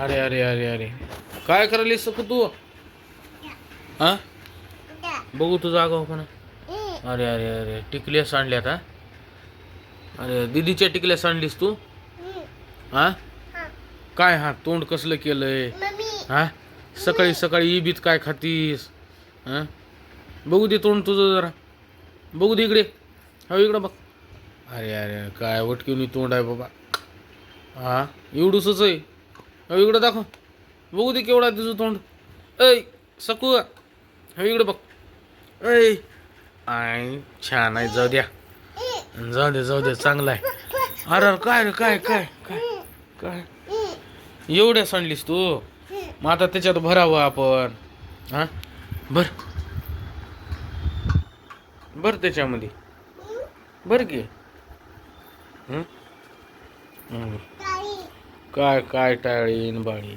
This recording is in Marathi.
अरे अरे अरे अरे. काय करायली सकू तू? हा? बघू तुझं आगाव पण. अरे अरे अरे. टिकल्या सांडल्यात हा? अरे दिदीच्या टिकल्या सांडलीस तू? हा? काय हा? तोंड कसलं केलंय? हा? सकाळी सकाळी इबीत काय खातीस? हा? बघू दे तोंड तुझं जरा. बघू दे इकडे. हो इकडं बघ. अरे अरे काय वटकीवनी तोंड आहे बाबा. हा? एवढूसच आहे. हो, इकडं दाखव. बघू दे केवढा तुझं तोंड. ऐ सकू. हो इकडं बघ. ऐ. आय छान आहे जाऊ द्या. जाऊ दे जाऊ दे चांगला आहे. अरे अरे काय रे काय काय काय काय? एवढ्या सांडलीस तू? मग आता त्याच्यात भरावं आपण. हा? भर. भर त्याच्यामध्ये. भर की. काय काय टाळीन बाळी?